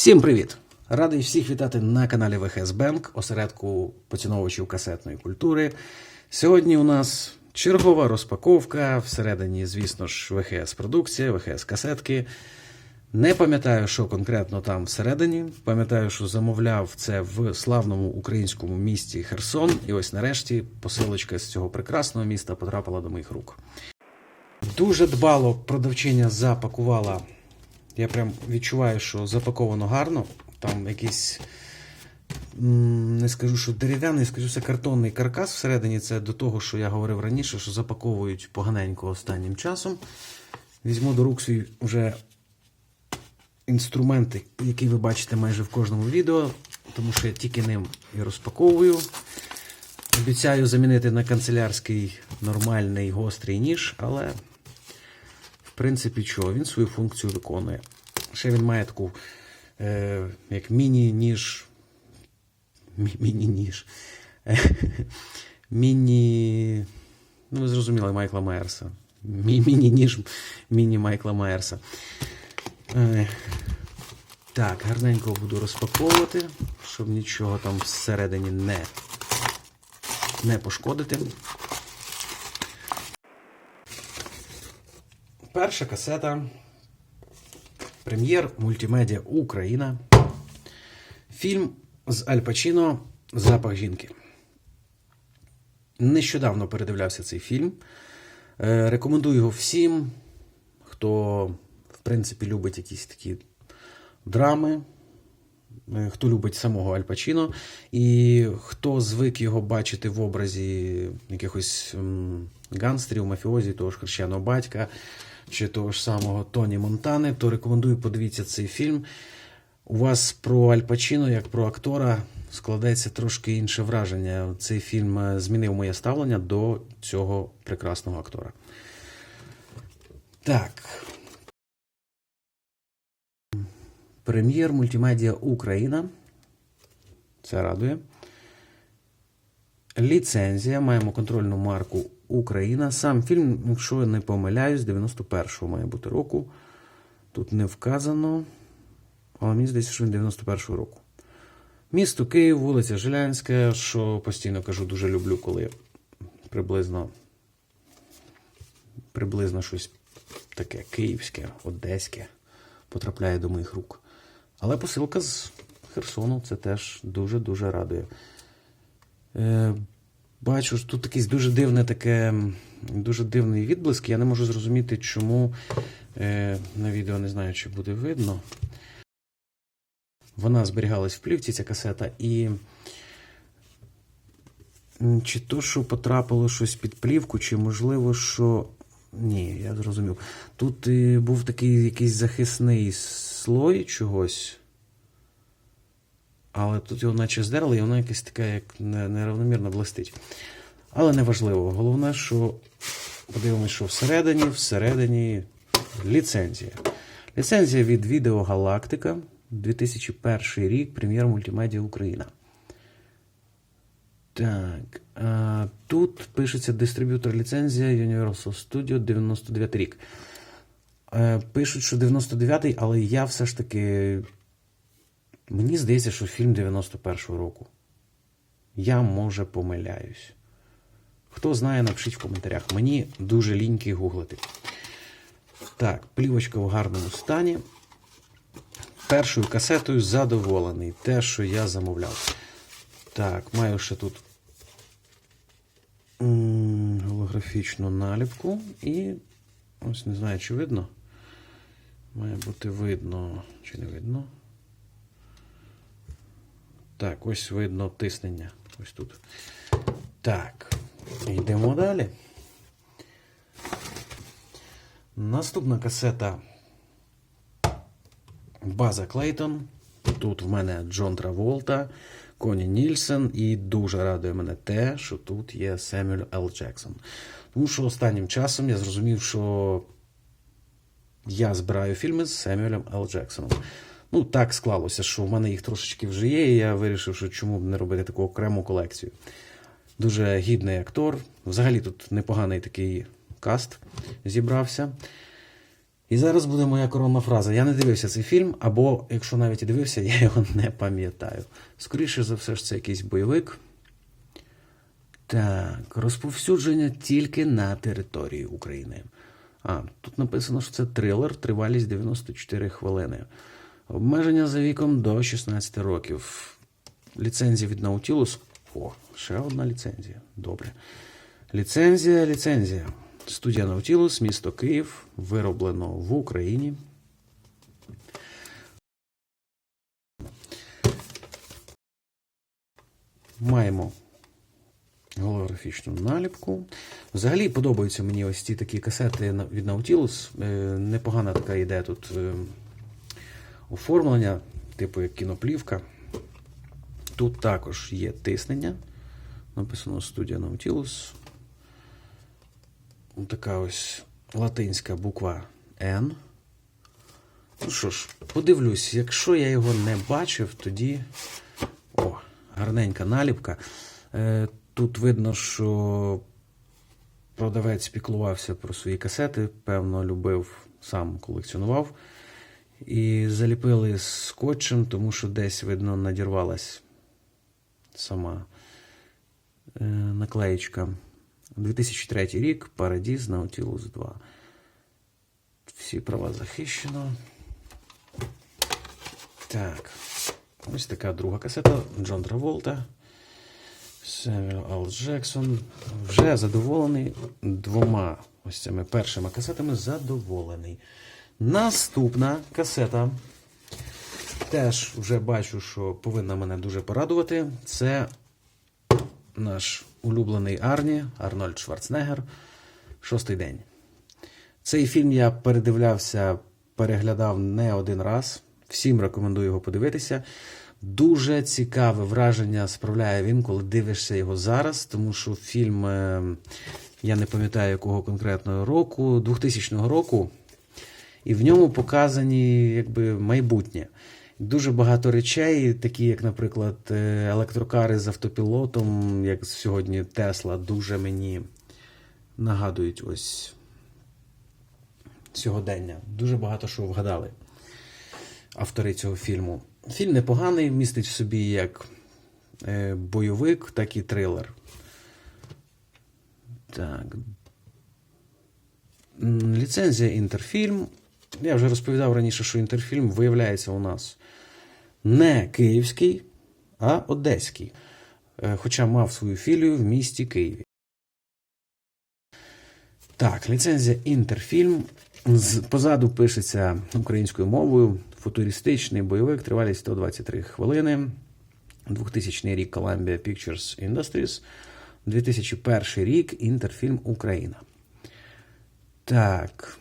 Всім привіт! Радий всіх вітати на каналі ВХС Бенк, осередку поціновувачів касетної культури. Сьогодні у нас чергова розпаковка. Всередині, звісно ж, ВХС продукція, ВХС касетки. Не пам'ятаю, що конкретно там всередині. Пам'ятаю, що замовляв це в славному українському місті Херсон. І ось нарешті посилочка з цього прекрасного міста потрапила до моїх рук. Дуже дбало продавчиня запакувала. Я прям відчуваю, що запаковано гарно. Там якийсь, не скажу, що дерев'яний, скажу, це картонний каркас всередині. Це до того, що я говорив раніше, що запаковують поганенько останнім часом. Візьму до рук свій вже інструменти, які ви бачите майже в кожному відео, тому що я тільки ним і розпаковую. Обіцяю замінити на канцелярський нормальний гострий ніж, але принципі, чого, він свою функцію виконує. Ще він має таку, е, як міні-ніж. Міні-ніж. Міні. Ну, ви зрозуміли Майкла Майерса. Міні-ніж міні Майкла Майерса. Е, так, гарненько буду розпаковувати, щоб нічого там всередині не, не пошкодити. Перша касета. Прем'єр мультимедіа Україна. Фільм з Аль Пачіно Запах жінки. Нещодавно передивлявся цей фільм. Е, Рекомендую його всім, хто, в принципі, любить якісь такі драми, е, хто любить самого Аль Пачіно, і хто звик його бачити в образі якихось гангстерів, мафіозі, того ж хрещеного батька чи того ж самого Тоні Монтани, то рекомендую подивіться цей фільм. У вас про Аль Пачіно, як про актора, складається трошки інше враження. Цей фільм е, змінив моє ставлення до цього прекрасного актора. Так. Прем'єр мультимедіа Україна. Це радує. Ліцензія. Маємо контрольну марку Україна. Сам фільм, якщо я не помиляюсь, 91-го має бути року. Тут не вказано. Але мені здається, що він 91-го року. Місто Київ, вулиця Жилянська, що постійно кажу, дуже люблю, коли приблизно, приблизно щось таке київське, одеське потрапляє до моїх рук. Але посилка з Херсону це теж дуже-дуже радує. Бачу, що тут якийсь дуже дивне таке, дуже дивний відблиск. Я не можу зрозуміти, чому е, на відео не знаю, чи буде видно. Вона зберігалась в плівці, ця касета, і чи то, що потрапило щось під плівку, чи можливо, що. Ні, я зрозумів. Тут е, був такий якийсь захисний слой чогось. Але тут його наче здерли, і воно якесь таке, як неравномірно блистить. Але неважливо. Головне, що подивимось, що всередині, всередині ліцензія. Ліцензія від Відео Галактика, 2001 рік, прем'єр мультимедіа Україна. Так, тут пишеться дистриб'ютор ліцензія Universal Studio 99 рік. Е, Пишуть, що 99-й, але я все ж таки. Мені здається, що фільм 91-го року. Я, може, помиляюсь. Хто знає, напишіть в коментарях. Мені дуже ліньки гуглити. Так, плівочка в гарному стані. Першою касетою задоволений. Те, що я замовляв. Так, маю ще тут голографічну наліпку. І ось не знаю, чи видно. Має бути видно, чи не видно. Так, ось видно тиснення. Ось тут. Так, йдемо далі. Наступна касета База Клейтон. Тут в мене Джон Траволта, Коні Нільсен, і дуже радує мене те, що тут є Семюель Л. Джексон. Тому що останнім часом я зрозумів, що я збираю фільми з Семюелем Л. Джексоном. Ну, так склалося, що в мене їх трошечки вже є, і я вирішив, що чому б не робити таку окрему колекцію. Дуже гідний актор. Взагалі тут непоганий такий каст зібрався. І зараз буде моя коронна фраза. Я не дивився цей фільм, або якщо навіть і дивився, я його не пам'ятаю. Скоріше за все ж це якийсь бойовик. Так, розповсюдження тільки на території України. А, тут написано, що це трилер, тривалість 94 хвилини. Обмеження за віком до 16 років. Ліцензія від Nautilus. О, ще одна ліцензія. Добре. Ліцензія, ліцензія. Студія Nautilus, місто Київ, вироблено в Україні. Маємо голографічну наліпку. Взагалі подобаються мені ось ці такі касети від Nautilus. Е, Непогана така ідея тут е, оформлення, типу як кіноплівка. Тут також є тиснення. Написано студія Nautilus. Така ось латинська буква N. Ну що ж, подивлюсь, якщо я його не бачив, тоді. О, гарненька наліпка. Е, Тут видно, що продавець піклувався про свої касети, певно, любив, сам колекціонував. І заліпили скотчем, тому що десь, видно, надірвалась сама е, наклеєчка. 2003 рік Paradis Nautilus 2. Всі права захищено. Так. Ось така друга касета. Джон Траволта. Семюел Ал Джексон. Вже задоволений двома ось цими першими касетами. Задоволений. Наступна касета. Теж вже бачу, що повинна мене дуже порадувати. Це наш улюблений Арні Арнольд Шварценеггер. Шостий день. Цей фільм я передивлявся, переглядав не один раз. Всім рекомендую його подивитися. Дуже цікаве враження справляє він, коли дивишся його зараз, тому що фільм, е, я не пам'ятаю якого конкретного року, 2000 року, і в ньому показані якби майбутнє. Дуже багато речей, такі як, наприклад, е, електрокари з автопілотом, як сьогодні Тесла, дуже мені нагадують ось сьогодення. Дуже багато що вгадали автори цього фільму. Фільм непоганий, містить в собі як е, бойовик, так і трилер. Так. Ліцензія Інтерфільм. Я вже розповідав раніше, що Інтерфільм виявляється у нас не київський, а одеський. Е, Хоча мав свою філію в місті Києві. Так, ліцензія Інтерфільм. Позаду пишеться українською мовою. Футуристичний бойовик, тривалість 123 хвилини. 2000 рік Columbia Pictures Industries. 2001 рік Інтерфільм Україна. Так.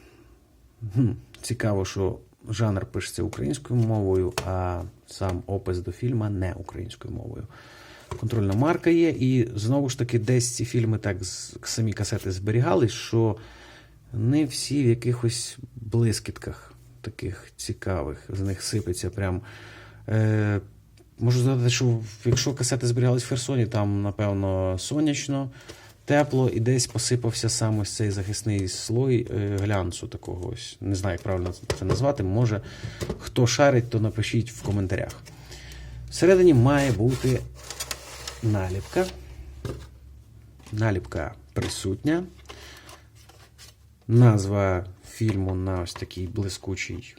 Цікаво, що жанр пишеться українською мовою, а сам опис до фільма не українською мовою. Контрольна марка є, і знову ж таки, десь ці фільми так самі касети зберігались, що не всі в якихось блискітках таких цікавих. З них сипеться прям. Е, можу сказати, що якщо касети зберігались в Херсоні, там, напевно, сонячно, тепло, і десь посипався сам ось цей захисний слой е, глянцу такого ось. Не знаю, як правильно це назвати. Може, хто шарить, то напишіть в коментарях. Всередині має бути наліпка. Наліпка присутня. Назва фільму на ось такій блискучій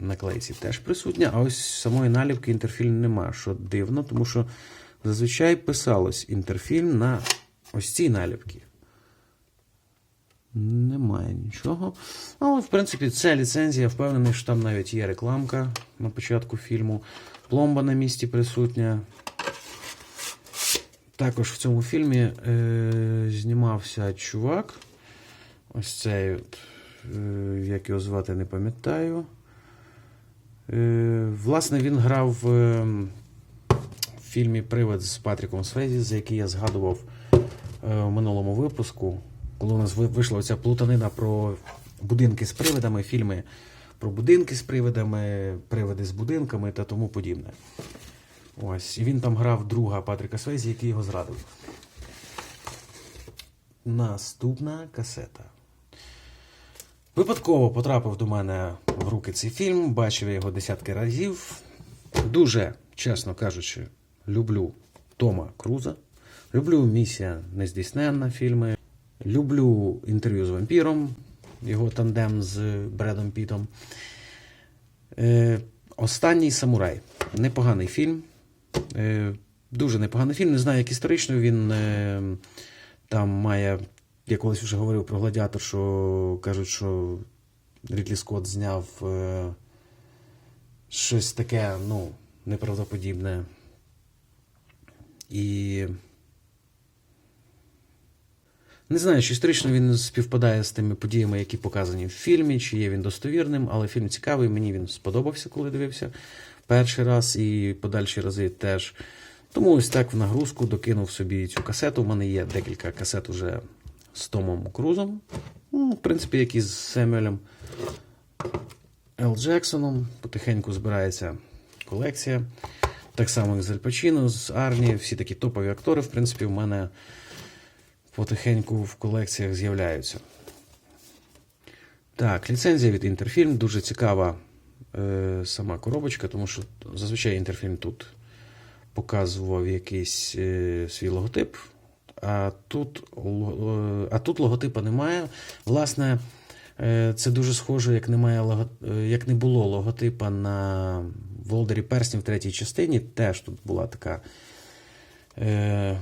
наклейці теж присутня, а ось самої наліпки інтерфільм нема, що дивно, тому що зазвичай писалось інтерфільм на ось цій наліпці. Немає нічого. Але, в принципі, це ліцензія. Впевнений, що там навіть є рекламка на початку фільму. Пломба на місці присутня. Також в цьому фільмі е, знімався чувак. Ось цей, е, як його звати, не пам'ятаю. Е, власне, він грав е, в фільмі Привид з Патріком Свезі, за який я згадував в минулому випуску, коли у нас вийшла оця плутанина про будинки з привидами, фільми про будинки з привидами, привиди з будинками та тому подібне. Ось, і він там грав друга Патріка Свезі, який його зрадив. Наступна касета. Випадково потрапив до мене в руки цей фільм, бачив його десятки разів. Дуже, чесно кажучи, люблю Тома Круза. Люблю місія нездійсненна фільми. Люблю інтерв'ю з вампіром, його тандем з Бредом Пітом. Е, Останній самурай. Непоганий фільм. Е, дуже непоганий фільм. Не знаю, як історично він е, там має. Я колись вже говорив про гладіатор, що кажуть, що Рідлі Скотт зняв е, щось таке, ну, неправдоподібне. І. Не знаю, чи історично він співпадає з тими подіями, які показані в фільмі, чи є він достовірним, але фільм цікавий, мені він сподобався, коли дивився перший раз і подальші рази теж. Тому ось так в нагрузку докинув собі цю касету. У мене є декілька касет уже з Томом Крузом. Ну, в принципі, як і з Семюелем Ел Джексоном. Потихеньку збирається колекція. Так само, як з Аль Пачіно, з Арні, всі такі топові актори, в принципі, в мене потихеньку в колекціях з'являються. Так, ліцензія від Інтерфільм. Дуже цікава е, сама коробочка, тому що зазвичай Інтерфільм тут показував якийсь е, свій логотип, а тут, е, а тут логотипа немає. Власне, е, це дуже схоже, як, немає лого, е, як не було логотипа на Володарі Перснів в третій частині. Теж тут була така е,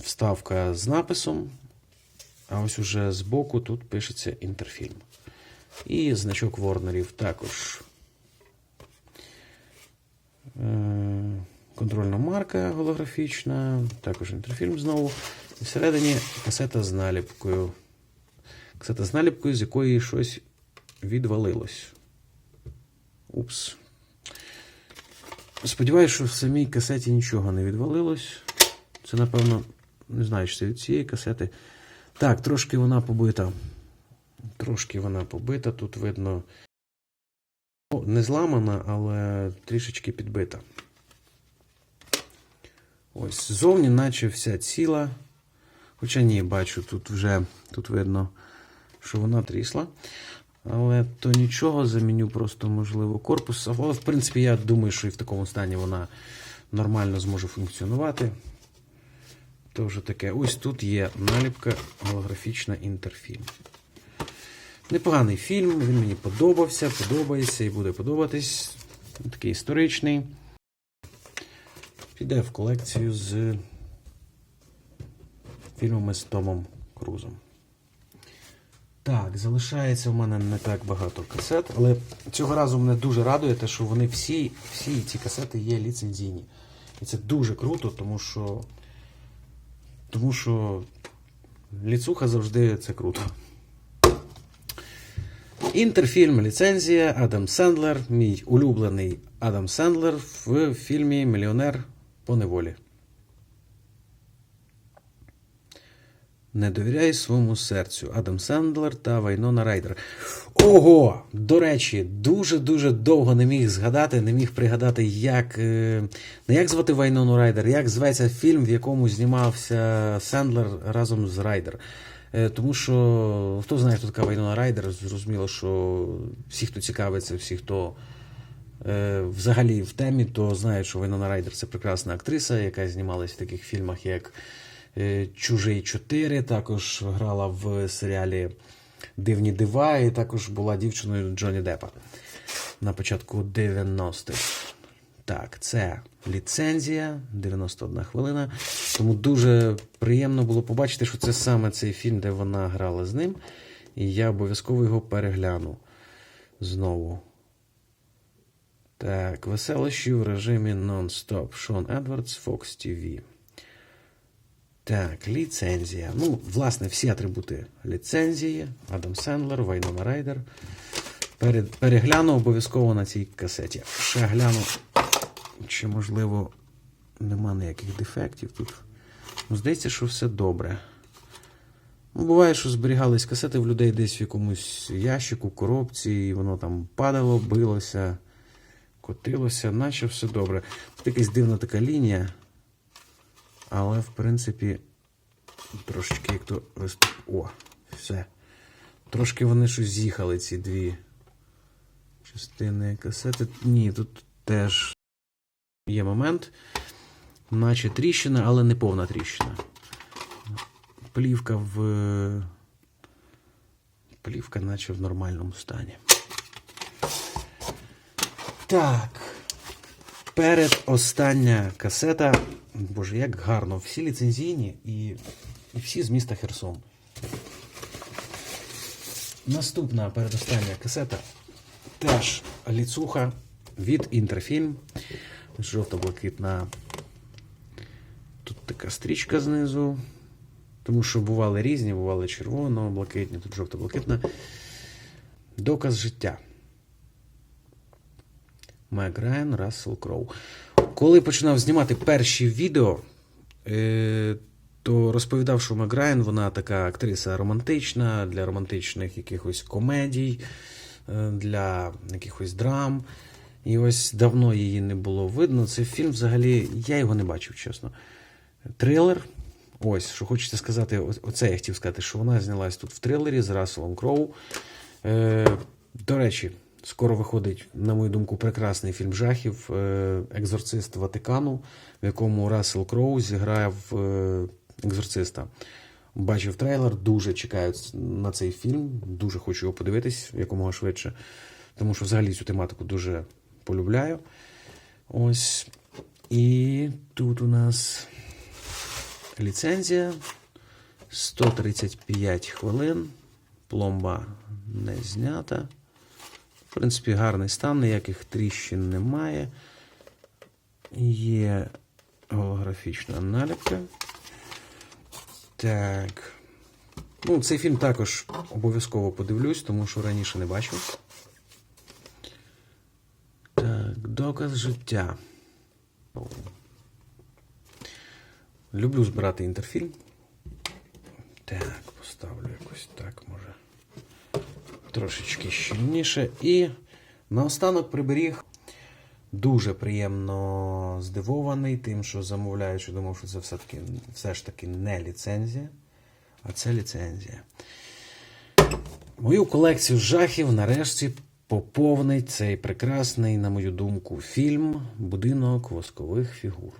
вставка з написом. А ось уже збоку тут пишеться інтерфільм. І значок Ворнерів також. Е, Контрольна марка голографічна, також інтерфільм знову. І всередині касета з наліпкою. Касета з наліпкою, з якої щось відвалилось. Упс. Сподіваюся, що в самій касеті нічого не відвалилось. Це, напевно, не знаю, чи це від цієї касети. Так, трошки вона побита. Трошки вона побита. Тут видно. Ну, Не зламана, але трішечки підбита. Ось ззовні, наче вся ціла. Хоча ні, бачу, тут вже тут видно, що вона трісла. Але то нічого, заміню просто, можливо, корпус. Але, в принципі, я думаю, що і в такому стані вона нормально зможе функціонувати. То вже таке. Ось тут є наліпка голографічна інтерфільм. Непоганий фільм, він мені подобався, подобається і буде подобатись. Такий історичний. Піде в колекцію з фільмами з Томом Крузом. Так, залишається в мене не так багато касет, але цього разу мене дуже радує те, що вони всі, всі ці касети є ліцензійні. І це дуже круто, тому що. Тому що ліцуха завжди це круто. Інтерфільм ліцензія Адам Сендлер, мій улюблений Адам Сендлер в фільмі Мільйонер по неволі. Не довіряй своєму серцю. Адам Сендлер та Вайнона Райдер. Ого! До речі, дуже-дуже довго не міг згадати, не міг пригадати, як. е, Не як звати Вайнону Райдер, як зветься фільм, в якому знімався Сендлер разом з Райдер. Е, Тому що хто знає, хто така Вайнона Райдер, зрозуміло, що всі, хто цікавиться, всі, хто е, взагалі в темі, то знають, що Вайнона Райдер це прекрасна актриса, яка знімалась в таких фільмах, як Чужий 4, також грала в серіалі Дивні дива, і також була дівчиною Джонні Деппа на початку 90-х. Так, це ліцензія, 91 хвилина. Тому дуже приємно було побачити, що це саме цей фільм, де вона грала з ним. І я обов'язково його перегляну знову. Так, веселощі в режимі нон-стоп. Шон Едвардс, Fox TV. Так, ліцензія. Ну, власне, всі атрибути ліцензії. Адам Сендлер, Вайнона Райдер. Перегляну обов'язково на цій касеті. Ще гляну, чи, можливо, нема ніяких дефектів тут. Ну, здається, що все добре. Ну, буває, що зберігались касети в людей десь в якомусь ящику, коробці, і воно там падало, билося, котилося, наче все добре. Тут якась дивна така лінія. Але, в принципі, трошечки як то виступ. О, все. Трошки вони щось з'їхали, ці дві частини касети. Ні, тут теж є момент, наче тріщина, але не повна тріщина. Плівка в. Плівка, наче в нормальному стані. Так. Перед остання касета. Боже, як гарно. Всі ліцензійні і, і всі з міста Херсон. Наступна передостання касета. Теж ліцуха від Інтерфільм. Жовто-блакитна. Тут така стрічка знизу. Тому що бували різні, бували червоно-блакитні, тут жовто-блакитна. Доказ життя. Мег Райан, Рассел Кроу. Коли починав знімати перші відео, е, то розповідав, що Мег Райан, вона така актриса романтична для романтичних якихось комедій, е, для якихось драм. І ось давно її не було видно. Цей фільм взагалі, я його не бачив, чесно. Трилер. Ось, що хочеться сказати, оце я хотів сказати, що вона знялась тут в трилері з Расселом Кроу. Е, до речі, скоро виходить, на мою думку, прекрасний фільм жахів е, Екзорцист Ватикану, в якому Рассел Кроу зіграв е, екзорциста. Бачив трейлер, дуже чекаю на цей фільм, дуже хочу його подивитись якомога швидше, тому що взагалі цю тематику дуже полюбляю. Ось. І тут у нас ліцензія 135 хвилин. Пломба не знята. В принципі, гарний стан, ніяких тріщин немає. Є голографічна наліпка. Так. Ну, цей фільм також обов'язково подивлюсь, тому що раніше не бачив. Так, доказ життя. Люблю збирати інтерфільм. Так, поставлю якось так, може. Трошечки щільніше. І наостанок приберіг. Дуже приємно здивований тим, що замовляючи, думав, що це все-таки все ж таки не ліцензія, а це ліцензія. Мою колекцію жахів нарешті поповнить цей прекрасний, на мою думку, фільм Будинок воскових фігур.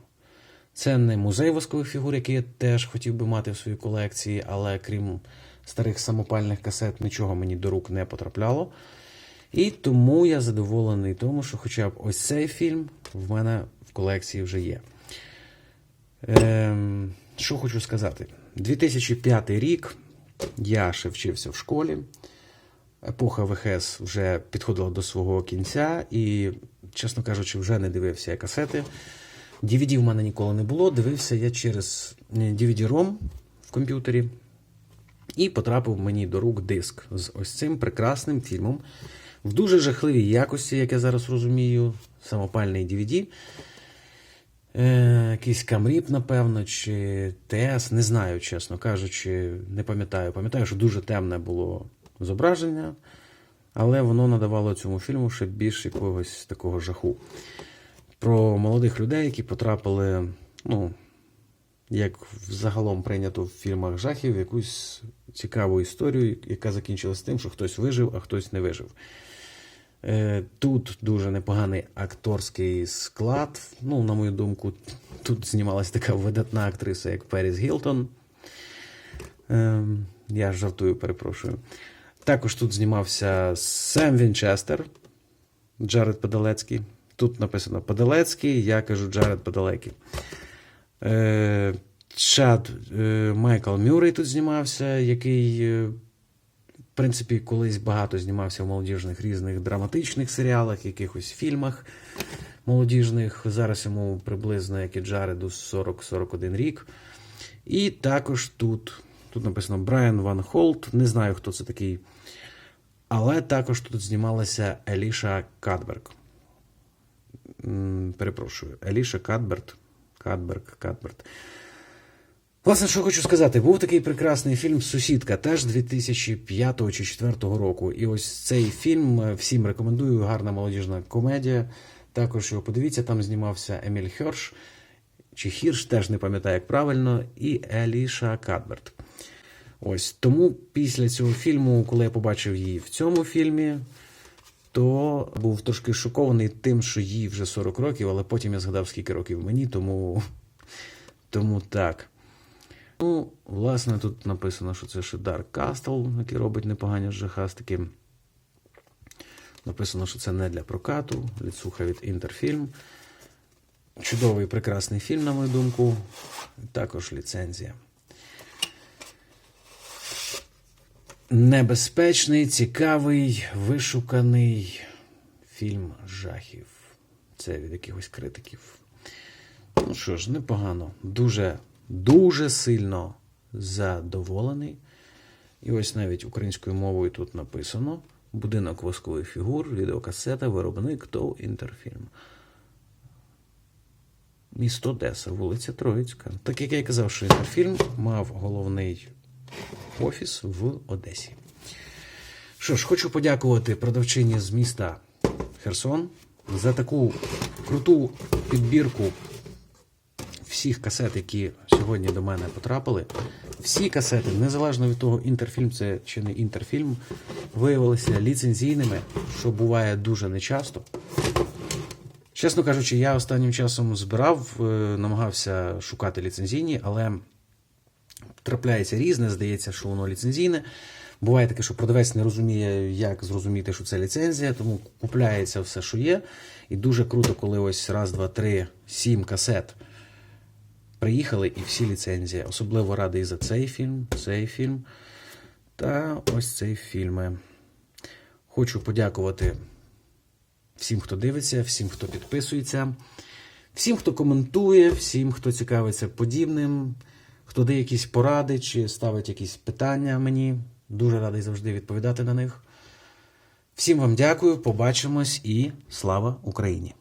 Це не музей воскових фігур, який я теж хотів би мати в своїй колекції, але крім старих самопальних касет, нічого мені до рук не потрапляло. І тому я задоволений тому, що хоча б ось цей фільм в мене в колекції вже є. Ем, що хочу сказати? 2005 рік я ще вчився в школі. Епоха ВХС вже підходила до свого кінця, і, чесно кажучи, вже не дивився я касети. DVD в мене ніколи не було. Дивився я через е, DVD-ROM в комп'ютері. І потрапив мені до рук диск з ось цим прекрасним фільмом в дуже жахливій якості, як я зараз розумію, самопальний DVD. Е, якийсь камріп, напевно, чи ТС, не знаю, чесно кажучи, не пам'ятаю. Пам'ятаю, що дуже темне було зображення, але воно надавало цьому фільму ще більш якогось такого жаху. Про молодих людей, які потрапили, ну, як загалом прийнято в фільмах жахів, якусь цікаву історію, яка закінчилась тим, що хтось вижив, а хтось не вижив. Е, Тут дуже непоганий акторський склад. Ну, на мою думку, тут знімалася така видатна актриса, як Періс Гілтон. Е, Я жартую, перепрошую. Також тут знімався Сем Вінчестер, Джаред Падалецький. Тут написано Падалецький, я кажу Джаред Падалекий. Е, Чад е, Майкл Мюррей тут знімався, який, е, в принципі, колись багато знімався в молодіжних різних драматичних серіалах, якихось фільмах молодіжних. Зараз йому приблизно, як і Джареду, 40-41 рік. І також тут, тут написано Брайан Ван Холт. Не знаю, хто це такий. Але також тут знімалася Еліша Кадберг. Перепрошую, Еліша Кадберт. Кадберг, Кадберт. Власне, що хочу сказати, був такий прекрасний фільм Сусідка, теж 2005 чи 2004 року. І ось цей фільм е, всім рекомендую. Гарна молодіжна комедія. Також його подивіться, там знімався Еміль Херш, чи Хірш, теж не пам'ятаю, як правильно, і Еліша Кадберт. Ось тому після цього фільму, коли я побачив її в цьому фільмі, то був трошки шокований тим, що їй вже 40 років, але потім я згадав, скільки років мені, тому, тому так. Ну, власне, тут написано, що це ще Dark Castle, який робить непогані жахастики. Написано, що це не для прокату, ліцуха від Інтерфільм. Чудовий прекрасний фільм, на мою думку. Також ліцензія. Небезпечний, цікавий, вишуканий фільм жахів. Це від якихось критиків. Ну що ж, непогано. Дуже, дуже сильно задоволений. І ось навіть українською мовою тут написано: Будинок воскових фігур, відеокасета, виробник ТОВ Інтерфільм. Місто Одеса, вулиця Троїцька. Так як я казав, що Інтерфільм мав головний офіс в Одесі. Що ж, хочу подякувати продавчині з міста Херсон за таку круту підбірку всіх касет, які сьогодні до мене потрапили. Всі касети, незалежно від того, інтерфільм це чи не інтерфільм, виявилися ліцензійними, що буває дуже нечасто. Чесно кажучи, я останнім часом збирав, е, намагався шукати ліцензійні, але трапляється різне, здається, що воно ліцензійне. Буває таке, що продавець не розуміє, як зрозуміти, що це ліцензія, тому купляється все, що є. І дуже круто, коли ось раз, два, три, сім касет приїхали і всі ліцензії. Особливо радий за цей фільм, цей фільм та ось цей фільми. Хочу подякувати всім, хто дивиться, всім, хто підписується, всім, хто коментує, всім, хто цікавиться подібним, хто дає якісь поради чи ставить якісь питання мені. Дуже радий завжди відповідати на них. Всім вам дякую, побачимось і слава Україні!